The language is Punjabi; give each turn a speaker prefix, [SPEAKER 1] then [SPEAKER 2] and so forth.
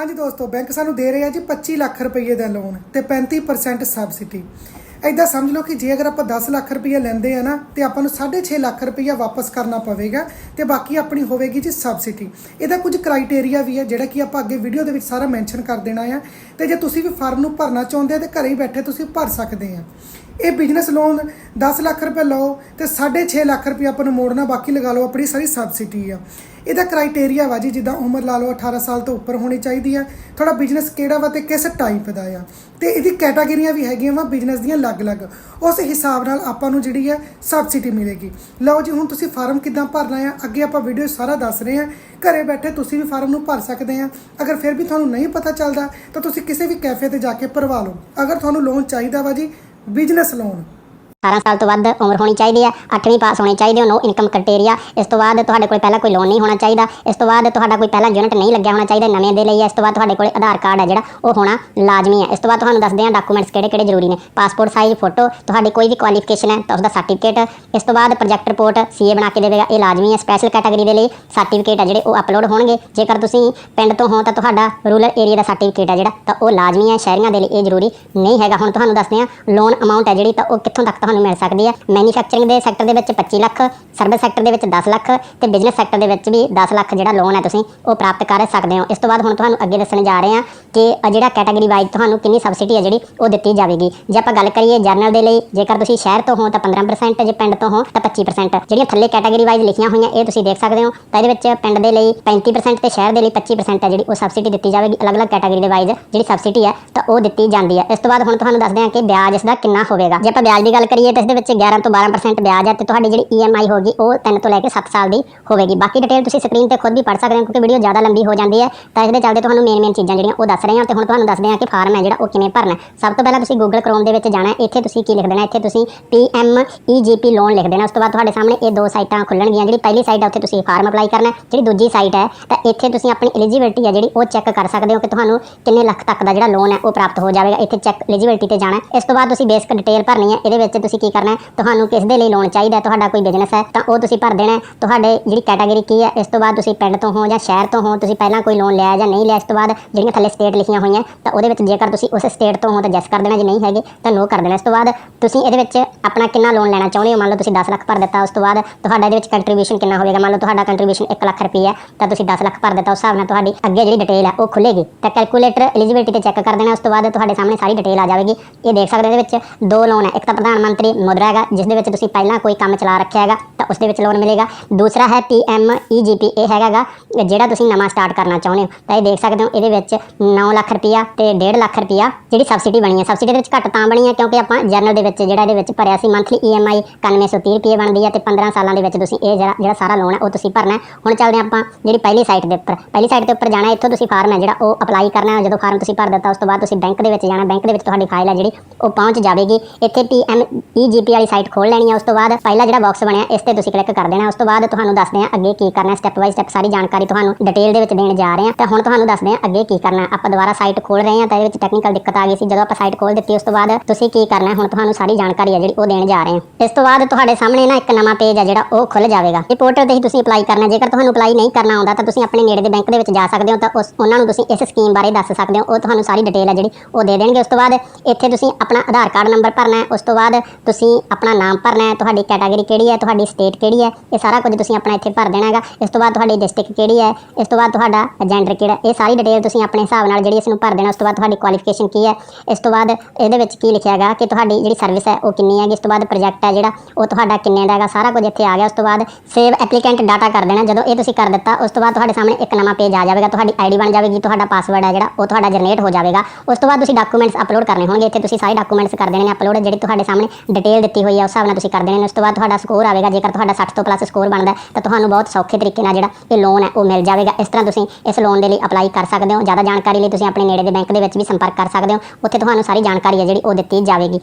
[SPEAKER 1] ਹਾਂਜੀ ਦੋਸਤੋ, ਬੈਂਕ ਸਾਨੂੰ ਦੇ ਰਿਹਾ ਜੀ 25 ਲੱਖ ਰੁਪਏ ਦਾ ਲੋਨ ਤੇ 35% ਸਬਸਿਡੀ ਐਦਾਂ ਸਮਝ ਲਓ ਕਿ ਜੇ ਅਗਰ ਆਪਾਂ 10 ਲੱਖ ਰੁਪਏ ਲੈਂਦੇ ਆ ਨਾ, ਤੇ ਆਪਾਂ ਨੂੰ 6.5 ਲੱਖ ਰੁਪਏ ਵਾਪਸ ਕਰਨਾ ਪਵੇਗਾ ਤੇ ਬਾਕੀ ਆਪਣੀ ਹੋਵੇਗੀ ਜੀ ਸਬਸਿਡੀ ਇਹਦਾ ਕੁਝ ਕ੍ਰਾਈਟੇਰੀਆ ਵੀ ਹੈ ਜਿਹੜਾ ਕਿ ਆਪਾਂ ਅੱਗੇ ਵੀਡੀਓ ਦੇ ਵਿੱਚ ਸਾਰਾ ਮੈਂਸ਼ਨ ਕਰ ਦੇਣਾ ਆ। ਤੇ ਜੇ ਤੁਸੀਂ ਵੀ ਫਾਰਮ ਨੂੰ ਭਰਨਾ ਚਾਹੁੰਦੇ ਆ ਤੇ ਘਰੇ ਹੀ ਬੈਠੇ ਤੁਸੀਂ ਭਰ ਸਕਦੇ ਆ। ਇਹ ਬਿਜ਼ਨਸ ਲੋਨ 10 ਲੱਖ ਰੁਪਏ ਲਓ ਤੇ 6.5 ਲੱਖ ਰੁਪਏ ਆਪਾਂ ਨੂੰ ਮੋੜਨਾ, ਬਾਕੀ ਲਗਾ ਲਓ ਆਪਣੀ ਸਾਰੀ ਸਬਸਿਡੀ ਆ। ਇਹਦਾ ਕ੍ਰਾਈਟੇਰੀਆ ਵਾ ਜੀ, ਜਿੱਦਾਂ ਉਮਰ ਲਾ ਲਓ 18 ਸਾਲ ਤੋਂ ਉੱਪਰ ਹੋਣੀ ਚਾਹੀਦੀ ਆ। ਤੁਹਾਡਾ ਬਿਜ਼ਨਸ ਕਿਹੜਾ ਵਾ ਤੇ ਕਿਸ ਟਾਈਪ ਦਾ ਆ। ਤੇ ਇਹਦੀ ਕੈਟਾਗਰੀਆਂ ਵੀ ਹੈਗੀਆਂ ਵਾ ਬਿਜ਼ਨਸ ਦੀਆਂ ਅਲੱਗ-ਅਲੱਗ। ਉਸ ਹਿਸਾਬ ਨਾਲ ਆਪਾਂ ਨੂੰ ਜਿਹੜੀ ਆ ਸਬਸਿਡੀ ਮਿਲੇਗੀ। ਲਓ ਜੀ, ਹੁਣ ਤੁਸੀਂ ਫਾਰਮ ਕਿੱਦਾਂ ਭਰਨਾ ਆ, ਅੱਗੇ ਆਪਾਂ ਵੀਡੀਓ ਸਾਰਾ ਦੱਸ ਰਹੇ ਆ। ਘਰੇ ਬੈਠੇ ਤੁਸੀਂ ਵੀ ਫਾਰਮ ਨੂੰ ਭਰ ਸਕਦੇ ਆ। ਅਗਰ ਫਿਰ ਵੀ ਤੁਹਾਨੂੰ ਨਹੀਂ ਪਤਾ ਚੱਲਦਾ, ਤਾਂ ਤੁਸੀਂ ਕਿਸੇ ਵੀ ਕੈਫੇ ਤੇ ਜਾ ਕੇ ਭਰਵਾ ਲਓ। ਅਗਰ ਤੁਹਾਨੂੰ ਲੋਨ ਚਾਹੀਦਾ ਵਾ ਜੀ ਬਿਜ਼ਨਸ ਲੋਨ
[SPEAKER 2] 18 ਸਾਲ ਤੋਂ ਵੱਧ ਉਮਰ ਹੋਣੀ ਚਾਹੀਦੀ ਹੈ 8ਵੀਂ ਪਾਸ ਹੋਣੀ ਚਾਹੀਦੀ ਹੈ ਨੋ ਇਨਕਮ ਕ੍ਰਾਈਟੇਰੀਆ ਇਸ ਤੋਂ ਬਾਅਦ ਤੁਹਾਡੇ ਕੋਲ ਪਹਿਲਾਂ ਕੋਈ ਲੋਨ ਨਹੀਂ ਹੋਣਾ ਚਾਹੀਦਾ। ਇਸ ਤੋਂ ਬਾਅਦ ਤੁਹਾਡਾ ਕੋਈ ਪਹਿਲਾਂ ਯੂਨਿਟ ਨਹੀਂ ਲੱਗਿਆ ਹੋਣਾ ਚਾਹੀਦਾ ਨਵੇਂ ਦੇ ਲਈ ਹੈ। ਇਸ ਤੋਂ ਬਾਅਦ ਤੁਹਾਡੇ ਕੋਲ ਆਧਾਰ ਕਾਰਡ ਹੈ ਜਿਹੜਾ, ਉਹ ਹੋਣਾ ਲਾਜ਼ਮੀ ਹੈ ਇਸ ਤੋਂ ਬਾਅਦ ਤੁਹਾਨੂੰ ਦੱਸਦੇ ਹਾਂ ਡਾਕੂਮੈਂਟਸ ਕਿਹੜੇ ਕਿਹੜੇ ਜ਼ਰੂਰੀ ਨੇ। ਪਾਸਪੋਰਟ ਸਾਈਜ਼ ਫੋਟੋ ਤੁਹਾਡੀ ਕੋਈ ਵੀ ਕੁਆਲੀਫਿਕੇਸ਼ਨ ਹੈ ਤਾਂ ਉਸ ਦਾ ਸਰਟੀਫਿਕੇਟ ਇਸ ਤੋਂ ਬਾਅਦ ਪ੍ਰੋਜੈਕਟ ਰਿਪੋਰਟ ਸੀਏ ਬਣਾ ਕੇ ਦੇਵੇਗਾ। ਇਹ ਲਾਜ਼ਮੀ ਹੈ ਸਪੈਸ਼ਲ ਕੈਟਾਗਰੀ ਦੇ ਲਈ। ਸਰਟੀਫਿਕੇਟ ਹੈ ਜਿਹੜੇ ਉਹ ਅਪਲੋਡ ਹੋਣਗੇ। ਜੇਕਰ ਤੁਸੀਂ ਪਿੰਡ ਤੋਂ ਹੋ ਤਾਂ ਤੁਹਾਡਾ ਰੂਰਲ ਏਰੀਆ ਦਾ ਸਰਟੀਫਿਕੇਟ ਹੈ ਜਿਹੜਾ, ਤਾਂ ਉਹ ਲਾਜ਼ਮੀ ਹੈ ਸ਼ਹਿਰੀਆਂ ਦੇ ਲਈ ਇਹ ਜ਼ਰੂਰੀ ਨਹੀਂ ਹੈਗਾ। ਹੁਣ ਤੁਹਾਨੂੰ ਦੱਸਦੇ ਹਾਂ ਲੋਨ ਅਮਾਉਂਟ ਹੈ ਜਿਹੜੀ, ਤਾਂ ਉਹ ਕਿੱਥੋਂ ਤੱਕ ਤੁਹਾਨੂੰ ਮਿਲ ਸਕਦੀ ਹੈ। ਮੈਨੂਫੈਕਚਰਿੰਗ ਦੇ ਸੈਕਟਰ ਦੇ ਵਿੱਚ 25 ਲੱਖ ਸਰਵਿਸ ਸੈਕਟਰ ਦੇ ਵਿੱਚ 10 ਲੱਖ ਤੇ ਬਿਜ਼ਨਸ ਸੈਕਟਰ ਦੇ ਵਿੱਚ ਵੀ 10 ਲੱਖ ਜਿਹੜਾ ਲੋਨ ਹੈ ਤੁਸੀਂ ਉਹ ਪ੍ਰਾਪਤ ਕਰ ਸਕਦੇ ਹੋ। ਇਸ ਤੋਂ ਬਾਅਦ ਹੁਣ ਤੁਹਾਨੂੰ ਅੱਗੇ ਦੱਸਣ ਜਾ ਰਹੇ ਹਾਂ ਕਿ ਜਿਹੜਾ ਕੈਟਾਗਰੀ ਵਾਈਜ਼ ਤੁਹਾਨੂੰ ਕਿੰਨੀ ਸਬਸਿਡੀ ਹੈ ਜਿਹੜੀ ਉਹ ਦਿੱਤੀ ਜਾਵੇਗੀ। ਜੇ ਆਪਾਂ ਗੱਲ ਕਰੀਏ ਜਰਨਲ ਦੇ ਲਈ, ਜੇਕਰ ਤੁਸੀਂ ਸ਼ਹਿਰ ਤੋਂ ਹੋ ਤਾਂ 15% ਜੇ ਪਿੰਡ ਤੋਂ ਹੋ ਤਾਂ 25% ਜਿਹੜੀਆਂ ਥੱਲੇ ਕੈਟਾਗਰੀ ਵਾਈਜ਼ ਲਿਖੀਆਂ ਹੋਈਆਂ ਇਹ ਤੁਸੀਂ ਦੇਖ ਸਕਦੇ ਹੋ। ਤਾਂ ਇਹਦੇ ਵਿੱਚ ਪਿੰਡ ਦੇ ਲਈ 35% ਤੇ ਸ਼ਹਿਰ ਦੇ ਲਈ 25% ਹੈ ਜਿਹੜੀ ਉਹ ਸਬਸਿਡੀ ਦਿੱਤੀ ਜਾਵੇਗੀ। ਅਲੱਗ-ਅਲੱਗ ਕੈਟਾਗਰੀ ਦੇ ਵਾਈਜ਼ ਜਿਹੜੀ ਸਬਸਿਡੀ ਹੈ ਤਾਂ ਉਹ ਦਿੱਤੀ ਜਾਂਦੀ ਹੈ। ਇਸ ਤੋਂ ਬਾਅਦ ਹੁਣ ਤੁਹਾਨੂੰ ਦੱਸਦੇ ਹਾਂ ਕਿ ਵਿਆਜ ਇਸ ਦਾ ਕਿੰਨਾ ਹੋਵੇਗਾ। ਜੇ ਆਪਾਂ ਵਿਆਜ ਦੀ ਗੱਲ ਕਰੀਏ ਤਾਂ ਇਸ ਦੇ ਵਿੱਚ 11 ਤੋਂ 12% ਵਿਆਜ ਹੈ, ਤੇ ਤੁਹਾਡੀ ਜਿਹੜੀ EMI ਹੋਗੀ ਉਹ 3 ਤੋਂ ਲੈ ਕੇ 7 ਸਾਲ ਦੀ ਹੋਵੇਗੀ। ਬਾਕੀ ਡਿਟੇਲ ਤੁਸੀਂ ਸਕਰੀਨ ਤੇ ਖੁਦ ਵੀ ਪੜ੍ਹ ਸਕਦੇ ਹੋ, ਕਿਉਂਕਿ ਵੀਡੀਓ ਜ਼ਿਆਦਾ ਲੰਬੀ ਹੋ ਜਾਂਦੀ ਹੈ, ਤਾਂ ਇਸ ਦੇ ਚੱਲਦੇ ਤੁਹਾਨੂੰ ਮੇਨ ਮੇਨ ਚੀਜ਼ਾਂ ਜਿਹੜੀਆਂ ਉਹ ਦੱਸ ਰਹੇ ਹਾਂ, ਤੇ ਹੁਣ ਤੁਹਾਨੂੰ ਦੱਸਦੇ ਹਾਂ ਕਿ ਫਾਰਮ ਹੈ ਜਿਹੜਾ ਉਹ ਕਿਵੇਂ ਭਰਨਾ ਸਭ ਤੋਂ ਪਹਿਲਾਂ ਤੁਸੀਂ Google Chrome ਦੇ ਵਿੱਚ ਜਾਣਾ ਇੱਥੇ ਤੁਸੀਂ ਕੀ ਲਿਖ ਦੇਣਾ ਹੈ? ਇੱਥੇ ਤੁਸੀਂ PMEGP ਲੋਨ ਲਿਖ ਦੇਣਾ, ਉਸ ਤੋਂ ਬਾਅਦ ਤੁਹਾਡੇ ਸਾਹਮਣੇ ਇਹ ਦੋ ਸਾਈਟਾਂ ਖੁੱਲਣਗੀਆਂ, ਜਿਹੜੀ ਪਹਿਲੀ ਸਾਈਟ ਹੈ, ਉੱਥੇ ਤੁਸੀਂ ਫਾਰਮ ਅਪਲਾਈ ਕਰਨਾ ਜਿਹੜੀ ਦੂਜੀ ਸਾਈਟ ਹੈ, ਤਾਂ ਇੱਥੇ ਤੁਸੀਂ ਆਪਣੀ ਐਲੀਜੀਬਿਲਟੀ ਹੈ, ਜਿਹੜੀ ਉਹ ਚੈੱਕ ਕਰ ਸਕਦੇ ਹੋ ਕਿ ਤੁਹਾਨੂੰ ਕਿੰਨੇ ਲੱਖ ਤੱਕ ਦਾ ਜਿਹੜਾ ਲੋਨ ਹੈ, ਉਹ ਪ੍ਰਾਪਤ ਹੋ ਜਾਵੇਗਾ। ਇੱਥੇ ਚੈੱਕ ਐਲੀਜੀਬਿਲਟੀ ਤੇ ਜਾਣਾ ਇਸ ਤੋਂ ਬਾਅਦ ਤੁਸੀਂ ਬੇਸਿਕ ਡਿਟੇਲ ਭਰਨੀ ਹੈ, ਇਹਦੇ ਵਿੱਚ ਤੁਸੀਂ ਕੀ ਕਰਨਾ ਹੈ? ਤੁਹਾਨੂੰ ਕਿਸ ਦੇ ਲਈ ਲੋਨ ਚਾਹੀਦਾ ਹੈ? ਤੁਹਾਡਾ ਕੋਈ ਬਿਜ਼ਨਸ ਹੈ? ਤਾਂ ਉਹ ਤੁਸੀਂ ਭਰ ਦੇਣਾ ਹੈ। ਤੁਹਾਡੇ ਜਿਹੜੀ ਕੈਟਾਗਰੀ ਕੀ ਹੈ, ਇਸ ਤੋਂ ਬਾਅਦ ਤੁਸੀਂ ਪਿੰਡ ਤੋਂ ਹੋ ਜਾਂ ਸ਼ਹਿਰ ਤੋਂ ਹੋ, ਤੁਸੀਂ ਪਹਿਲਾਂ ਕੋਈ ਲੋਨ ਲਿਆ ਜਾਂ ਨਹੀਂ ਲਿਆ, ਇਸ ਤੋਂ ਬਾਅਦ ਜਿਹੜੀਆਂ ਥੱਲੇ ਸਟੇਟ ਲਿਖੀਆਂ ਹੋਈਆਂ, ਤਾਂ ਉਹਦੇ ਵਿੱਚ ਜੇਕਰ ਤੁਸੀਂ ਉਸ ਸਟੇਟ ਤੋਂ ਹੋ ਤਾਂ ਜੈਸ ਕਰ ਦੇਣਾ, ਜੇ ਨਹੀਂ ਹੈਗੇ ਤਾਂ ਨੋ ਕਰ ਦੇਣਾ। ਇਸ ਤੋਂ ਬਾਅਦ ਤੁਸੀਂ ਇਹਦੇ ਵਿੱਚ ਆਪਣਾ ਕਿੰਨਾ ਲੋਨ ਲੈਣਾ ਚਾਹੁੰਦੇ ਹੋ? ਮੰਨ ਲਓ ਤੁਸੀਂ 10 ਲੱਖ ਭਰ ਦਿੱਤਾ, ਉਸ ਤੋਂ ਬਾਅਦ ਤੁਹਾਡਾ ਇਹਦੇ ਵਿੱਚ ਕੰਟਰੀਬਿਊਸ਼ਨ ਕਿੰਨਾ ਹੋਵੇਗਾ? ਮੰਨ ਲਓ ਤੁਹਾਡਾ ਕੰਟਰੀਬਿਊਸ਼ਨ 1 ਲੱਖ ਰੁਪਏ ਹੈ, ਤਾਂ ਤੁਸੀਂ 10 ਲੱਖ ਭਰ ਦਿੱਤਾ, ਉਸ ਹਿਸਾਬ ਨਾਲ ਤੁਹਾਡੀ ਅੱਗੇ ਜਿਹੜੀ ਡਿਟੇਲ ਹੈ ਉਹ ਖੁੱਲੇਗੀ ਤਾਂ ਕੈਲਕੂਲੇਟਰ ਐਲੀਜੀਬਿਲਟੀ ਤੇ ਚੈੱਕ ਕਰ ਦੇਣਾ, ਉਸ ਤੋਂ ਬਾਅਦ ਤੁਹਾਡੇ ਸਾਹਮਣੇ ਸਾਰੀ ਡਿਟੇਲ ਆ ਜਾਵੇਗੀ। ਇਹ ਦੇਖ ਸਕਦੇ ਹੋ ਇਹਦੇ ਵਿੱਚ ਦੋ ਲੋਨ ਹੈ। ਇੱਕ ਤਾਂ ਪ੍ਰਧਾਨ ਮੰਤਰੀ ਮੁਦਰਾ ਹੈਗਾ ਜਿਸ ਦੇ ਵਿੱਚ ਤੁਸੀਂ ਪਹਿਲਾਂ ਕੋਈ ਕੰਮ ਚਲਾ ਰੱਖਿਆ ਹੈਗਾ ਉਸ ਦੇ ਵਿੱਚ ਲੋਨ ਮਿਲੇਗਾ। ਦੂਸਰਾ ਹੈ PMEGP ਇਹ ਹੈਗਾਗਾ, ਜਿਹੜਾ ਤੁਸੀਂ ਨਵਾਂ ਸਟਾਰਟ ਕਰਨਾ ਚਾਹੁੰਦੇ ਹੋ। ਤਾਂ ਇਹ ਦੇਖ ਸਕਦੇ ਹੋ, ਇਹਦੇ ਵਿੱਚ 9 ਲੱਖ ਰੁਪਇਆ ਤੇ 1.5 ਲੱਖ ਰੁਪਇਆ ਜਿਹੜੀ ਸਬਸਿਡੀ ਬਣੀ ਹੈ। ਸਬਸਿਡੀ ਦੇ ਵਿੱਚ ਘੱਟ ਤਾਂ ਬਣੀ ਹੈ, ਕਿਉਂਕਿ ਆਪਾਂ ਜਰਨਲ ਦੇ ਵਿੱਚ ਜਿਹੜਾ ਇਹਦੇ ਵਿੱਚ ਭਰਿਆ ਸੀ ਮੰਥਲੀ EMI 9130 ਰੁਪਏ ਬਣਦੀ ਹੈ ਤੇ 15 ਸਾਲਾਂ ਦੇ ਵਿੱਚ ਤੁਸੀਂ ਇਹ ਜਿਹੜਾ ਜਿਹੜਾ ਸਾਰਾ ਲੋਨ ਹੈ, ਉਹ ਤੁਸੀਂ ਭਰਨਾ ਹੈ। ਹੁਣ ਚੱਲਦੇ ਹਾਂ ਆਪਾਂ ਜਿਹੜੀ ਪਹਿਲੀ ਸਾਈਟ ਦੇ ਉੱਪਰ। ਪਹਿਲੀ ਸਾਈਟ ਦੇ ਉੱਪਰ ਜਾਣਾ, ਇੱਥੋਂ ਤੁਸੀਂ ਫਾਰਮ ਹੈ ਜਿਹੜਾ, ਉਹ ਅਪਲਾਈ ਕਰਨਾ ਹੈ। ਜਦੋਂ ਫਾਰਮ ਤੁਸੀਂ ਭਰ ਦਿੱਤਾ, ਉਸ ਤੋਂ ਬਾਅਦ ਤੁਸੀਂ ਬੈਂਕ ਦੇ ਵਿੱਚ ਜਾਣਾ ਬੈਂਕ ਦੇ ਵਿੱਚ ਤੁਹਾਡੀ ਫਾਈਲ ਹੈ ਜਿਹੜੀ, ਉਹ ਪਹੁੰਚ ਜਾਵੇਗੀ। ਇੱਥੇ PMEGP ਵਾਲੀ ਸਾਈਟ ਖੋਲ ਲੈਣੀ ਹੈ। ਉਸ ਤੋਂ ਬਾਅਦ ਪਹਿਲਾ ਜਿਹੜਾ ਬਾਕਸ ਬਣਿਆ, ਇਸ ਤੇ ਤੁਸੀਂ ਕਲਿੱਕ ਕਰ ਦੇਣਾ, ਉਸ ਤੋਂ ਬਾਅਦ ਤੁਹਾਨੂੰ ਦੱਸਦੇ ਹਾਂ ਅੱਗੇ ਕੀ ਕਰਨਾ ਸਟੈਪ ਬਾਈ ਸਟੈਪ ਸਾਰੀ ਜਾਣਕਾਰੀ ਤੁਹਾਨੂੰ ਡਿਟੇਲ ਦੇ ਵਿੱਚ ਦੇਣ ਜਾ ਰਹੇ ਹਾਂ ਤਾਂ ਹੁਣ ਤੁਹਾਨੂੰ ਦੱਸਦੇ ਹਾਂ ਅੱਗੇ ਕੀ ਕਰਨਾ। ਆਪਾਂ ਦੁਬਾਰਾ ਸਾਈਟ ਖੋਲ ਰਹੇ ਹਾਂ ਤਾਂ ਇਹਦੇ ਵਿੱਚ ਟੈਕਨੀਕਲ ਦਿੱਕਤ ਆ ਗਈ ਸੀ। ਜਦੋਂ ਆਪਾਂ ਸਾਈਟ ਖੋਲ ਦਿੱਤੀ, ਉਸ ਤੋਂ ਬਾਅਦ ਤੁਸੀਂ ਕੀ ਕਰਨਾ, ਹੁਣ ਤੁਹਾਨੂੰ ਸਾਰੀ ਜਾਣਕਾਰੀ ਹੈ ਜਿਹੜੀ ਉਹ ਦੇਣ ਜਾ ਰਹੇ ਹਾਂ ਇਸ ਤੋਂ ਬਾਅਦ ਤੁਹਾਡੇ ਸਾਹਮਣੇ ਨਾ ਇੱਕ ਨਵਾਂ ਪੇਜ ਹੈ ਜਿਹੜਾ ਉਹ ਖੁੱਲ ਜਾਵੇਗਾ। ਇਹ ਪੋਰਟਲ ਤੇ ਹੀ ਤੁਸੀਂ ਅਪਲਾਈ ਕਰਨਾ। ਜੇਕਰ ਤੁਹਾਨੂੰ ਅਪਲਾਈ ਨਹੀਂ ਕਰਨਾ ਆਉਂਦਾ, ਤਾਂ ਤੁਸੀਂ ਆਪਣੇ ਨੇੜੇ ਦੇ ਬੈਂਕ ਦੇ ਵਿੱਚ ਜਾ ਸਕਦੇ ਹੋ, ਤਾਂ ਉਸ ਉਹਨਾਂ ਨੂੰ ਤੁਸੀਂ ਇਸ ਸਕੀਮ ਬਾਰੇ ਦੱਸ ਸਕਦੇ ਹੋ। ਉਹ ਤੁਹਾਨੂੰ ਸਾਰੀ ਡਿਟੇਲ ਹੈ ਜਿਹੜੀ ਉਹ ਦੇ ਦੇਣਗੇ। ਉਸ ਤੋਂ ਬਾਅਦ ਇੱਥੇ ਤੁਸੀਂ ਆਪਣਾ ਆਧਾਰ ਕਾਰਡ ਨੰਬਰ ਭਰਨਾ ਹੈ। ਉਸ ਤੋਂ ਬਾਅਦ ਤੁਸੀਂ ਆਪਣਾ ਨਾਮ ਭਰਨਾ ਹੈ। ਤੁਹਾਡੀ ਕੈਟਾਗਰੀ ਕਿਹੜੀ ਹੈ? ਤੁਹਾਡੀ ਸਟੇਟ ਕਿਹੜੀ ਹੈ, ਇਹ ਸਾਰਾ ਕੁਝ ਤੁਸੀਂ ਆਪਣਾ ਇੱਥੇ ਭਰ ਦੇਣਾ ਹੈਗਾ। ਇਸ ਤੋਂ ਬਾਅਦ ਤੁਹਾਡੀ ਡਿਸਟ੍ਰਿਕਟ ਕਿਹੜੀ ਹੈ, ਇਸ ਤੋਂ ਬਾਅਦ ਤੁਹਾਡਾ ਜੈਂਡਰ ਕਿਹੜਾ, ਇਹ ਸਾਰੀ ਡਿਟੇਲ ਤੁਸੀਂ ਆਪਣੇ ਹਿਸਾਬ ਨਾਲ ਜਿਹੜੀ ਇਸ ਨੂੰ ਭਰ ਦੇਣਾ, ਉਸ ਤੋਂ ਬਾਅਦ ਤੁਹਾਡੀ ਕੁਆਲੀਫਿਕੇਸ਼ਨ ਕੀ ਹੈ, ਇਸ ਤੋਂ ਬਾਅਦ ਇਹਦੇ ਵਿੱਚ ਕੀ ਲਿਖਿਆ ਹੈਗਾ ਕਿ ਤੁਹਾਡੀ ਜਿਹੜੀ ਸਰਵਿਸ ਹੈ ਉਹ ਕਿੰਨੀ ਹੈਗੀ, ਇਸ ਤੋਂ ਬਾਅਦ ਪ੍ਰੋਜੈਕਟ ਹੈ ਜਿਹੜਾ, ਉਹ ਤੁਹਾਡਾ ਕਿੰਨੇ ਦਾ ਹੈਗਾ, ਸਾਰਾ ਕੁਝ ਇੱਥੇ ਆ ਗਿਆ, ਉਸ ਤੋਂ ਬਾਅਦ ਸੇਵ ਐਪਲੀਕੈਂਟ ਡਾਟਾ ਕਰ ਦੇਣਾ, ਜਦੋਂ ਇਹ ਤੁਸੀਂ ਕਰ ਦਿੱਤਾ, ਉਸ ਤੋਂ ਬਾਅਦ ਤੁਹਾਡੇ ਸਾਹਮਣੇ ਇੱਕ ਨਵਾਂ ਪੇਜ ਆ ਜਾਵੇਗਾ, ਤੁਹਾਡੀ ਆਈਡੀ ਬਣ ਜਾਵੇਗੀ, ਤੁਹਾਡਾ ਪਾਸਵਰਡ ਹੈ ਜਿਹੜਾ, ਉਹ ਤੁਹਾਡਾ ਜਨਰੇਟ ਹੋ ਜਾਵੇਗਾ। ਉਸ ਤੋਂ ਬਾਅਦ ਤੁਸੀਂ ਡਾਕੂਮੈਂਟਸ ਅਪਲੋਡ ਕਰਨੇ ਹੋਣਗੇ, ਇੱਥੇ ਤੁਸੀਂ ਸਾਰੇ ਡਾਕੂਮੈਂਟਸ ਕਰ ਦੇਣੇ ਨੇ ਅਪਲੋਡ ਜਿਹੜੇ ਤੁਹਾਡੇ ਸਾਹਮਣੇ ਡਿਟੇਲ ਦਿੱਤੀ ਹੋਈ ਹੈ, ਉਸ ਹਿਸਾਬ ਨਾਲ ਤੁਸੀਂ ਕਰ ਦੇਣੇ ਨੇ, ਉਸ ਤੋਂ ਬਾਅਦ ਤੁਹਾਡਾ ਸਕੋਰ ਆਵੇਗਾ, ਜੇਕਰ ਤੁਹਾਡਾ 60 ਤੋਂ ਪਲੱਸ ਸਕੋਰ ਬਣਦਾ ਤਾਂ ਤੁਹਾਨੂੰ ਬਹੁਤ ਸੌਖੇ ਤਰੀਕੇ ਨਾਲ ਜਿਹੜਾ ਇਹ ਲੋਨ ਹੈ, ਉਹ ਮਿਲ ਜਾਵੇਗਾ। ਇਸ ਤਰ੍ਹਾਂ ਤੁਸੀਂ ਇਸ ਲੋਨ ਦੇ ਲਈ ਅਪਲਾਈ ਕਰ ਸਕਦੇ ਹੋ। ਜ਼ਿਆਦਾ ਜਾਣਕਾਰੀ ਲਈ ਤੁਸੀਂ ਆਪਣੇ ਨੇੜੇ ਦੇ ਬੈਂਕ ਦੇ ਵਿੱਚ ਵੀ ਸੰਪਰਕ ਕਰ ਸਕਦੇ ਹੋ। ਉੱਥੇ ਤੁਹਾਨੂੰ ਸਾਰੀ ਜਾਣਕਾਰੀ ਹੈ ਜਿਹੜੀ ਉਹ ਦਿੱਤੀ ਜਾਵੇਗੀ।